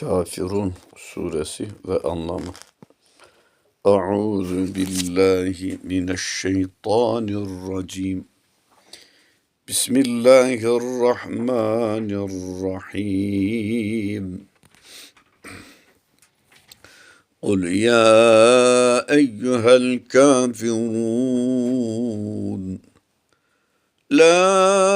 Kafirun suresi ve anlamı. Euzu billahi mineşşeytanirracim. Bismillahirrahmanirrahim. قل يا أيها الكافرون لا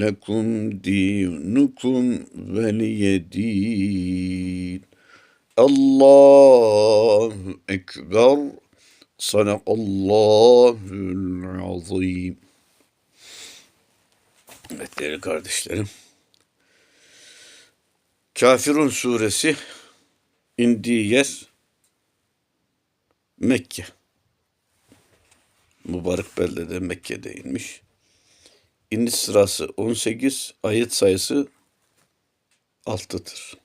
lekum dinukum veliyedin. Allahu Ekber. Sadakallahul azim. Evet değerli kardeşlerim. Kafirun suresi indiği yer Mekke. Mübarek beldede Mekke'de inmiş. İniş sırası 18, ayet sayısı 6'dır.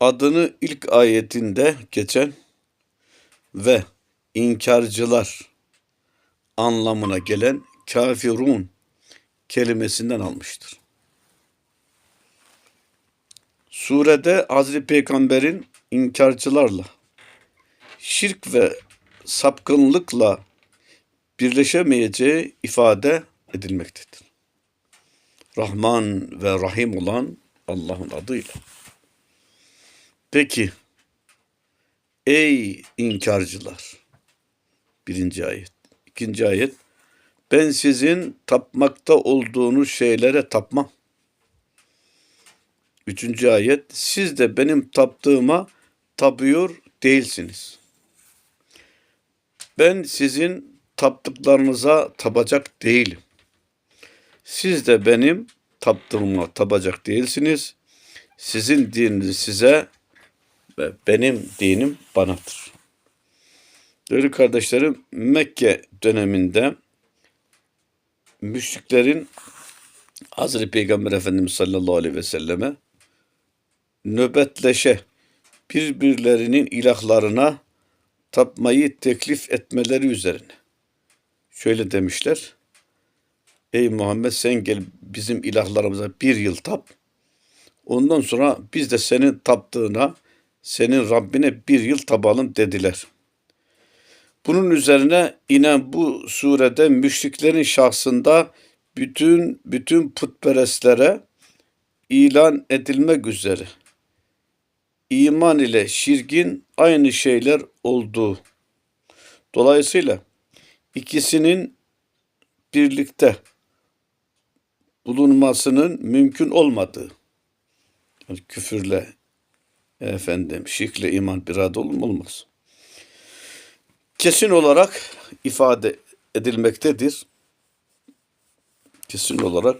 Adını ilk ayetinde geçen ve inkarcılar anlamına gelen kafirun kelimesinden almıştır. Surede Hazreti Peygamber'in inkarcılarla, şirk ve sapkınlıkla birleşemeyeceği ifade edilmektedir. Rahman ve Rahim olan Allah'ın adıyla. Peki, ey inkarcılar, birinci ayet. İkinci ayet, ben sizin tapmakta olduğunuz şeylere tapmam. Üçüncü ayet, siz de benim taptığıma tapıyor değilsiniz. Ben sizin taptıklarınıza tapacak değilim. Siz de benim taptığıma tapacak değilsiniz. Sizin dininiz size ve benim dinim banadır. Değerli kardeşlerim, Mekke döneminde müşriklerin Hazreti Peygamber Efendimiz sallallahu aleyhi ve selleme nöbetleşe birbirlerinin ilahlarına tapmayı teklif etmeleri üzerine. Şöyle demişler. Ey Muhammed sen gel bizim ilahlarımıza bir yıl tap. Ondan sonra biz de senin taptığına, senin Rabbine bir yıl tabalım dediler. Bunun üzerine inen bu surede müşriklerin şahsında bütün bütün putperestlere ilan edilmek üzere iman ile şirkin aynı şeyler olduğu. Dolayısıyla ikisinin birlikte bulunmasının mümkün olmadığı. Yani küfürle efendim şirkle iman bir arada olur? Olmaz. Kesin olarak ifade edilmektedir. Kesin olarak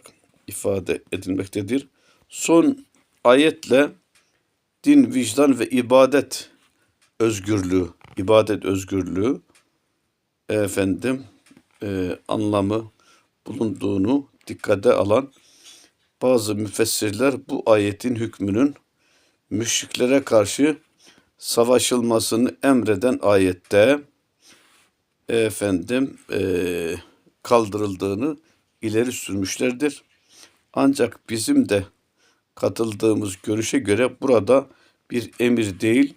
ifade edilmektedir. Son ayetle din, vicdan ve ibadet özgürlüğü, ibadet özgürlüğü efendim e, anlamı bulunduğunu dikkate alan bazı müfessirler bu ayetin hükmünün müşriklere karşı savaşılmasını emreden ayette efendim e, kaldırıldığını ileri sürmüşlerdir. Ancak bizim de katıldığımız görüşe göre burada bir emir değil,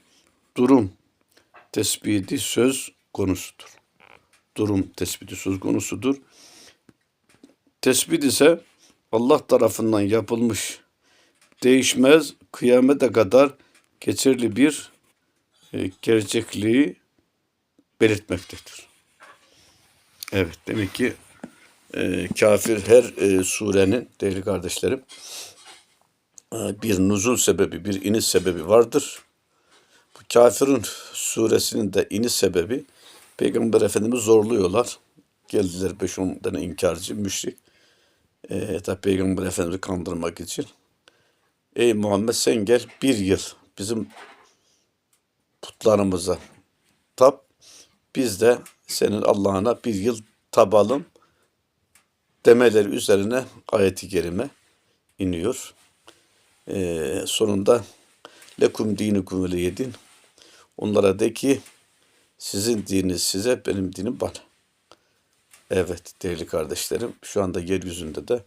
durum tespiti söz konusudur. Durum tespiti söz konusudur. Tespit ise Allah tarafından yapılmış, değişmez, kıyamete kadar geçerli bir e, gerçekliği belirtmektedir. Evet, demek ki e, kafir her e, surenin, değerli kardeşlerim, e, bir nuzul sebebi, bir iniş sebebi vardır. Bu kafirin suresinin de iniş sebebi Peygamber Efendimiz zorluyorlar. Geldiler 5-10 tane inkarcı, müşrik. E, tabi Peygamber Efendimiz'i kandırmak için. Ey Muhammed sen gel bir yıl bizim putlarımıza tap. Biz de senin Allah'ına bir yıl tabalım demeleri üzerine ayeti kerime iniyor. Ee, sonunda lekum dinukum veliyedin. Onlara de ki sizin dininiz size, benim dinim bana. Evet değerli kardeşlerim, şu anda yeryüzünde de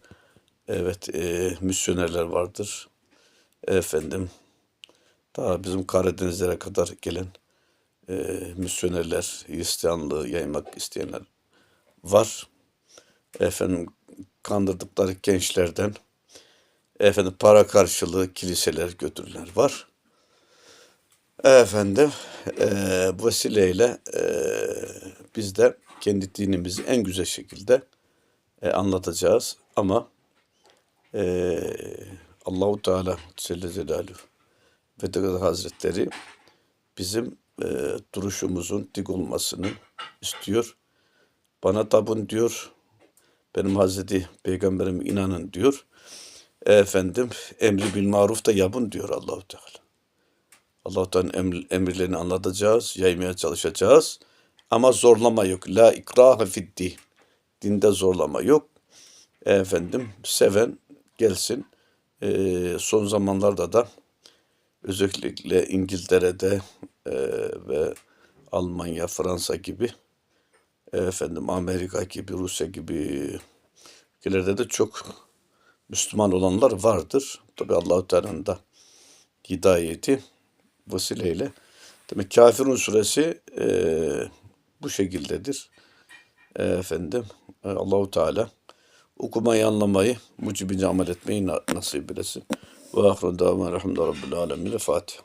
evet e, misyonerler vardır. Efendim, daha bizim Karadenizlere kadar gelen e, misyonerler, Hristiyanlığı yaymak isteyenler var. Efendim, kandırdıkları gençlerden efendim para karşılığı kiliseler götürüler var. Efendim, eee, bu vesileyle eee, biz de kendi dinimizi en güzel şekilde e, anlatacağız. Ama eee Allahu Teala Celle Celaluhu ve Tekadar Hazretleri bizim eee, duruşumuzun dik olmasını istiyor. Bana tabun diyor. Benim Hazreti Peygamberime inanın diyor. Efendim emri bil maruf da yapın diyor Allahu Teala. Emr- emirlerini anlatacağız, yaymaya çalışacağız. Ama zorlama yok. La ikrahe fid din. Dinde zorlama yok. Efendim seven gelsin. Ee, son zamanlarda da özellikle İngiltere'de e, ve Almanya, Fransa gibi efendim Amerika gibi, Rusya gibi ülkelerde de çok Müslüman olanlar vardır. Tabi Allahu Teala'nın da hidayeti vesileyle. Demek Kafirun suresi e, bu şekildedir. E, efendim e, Allahu Teala okumayı anlamayı, mucibince amel etmeyi na- nasip eylesin. Ve ahru davama elhamdülillahi rabbil alemin. Fatiha.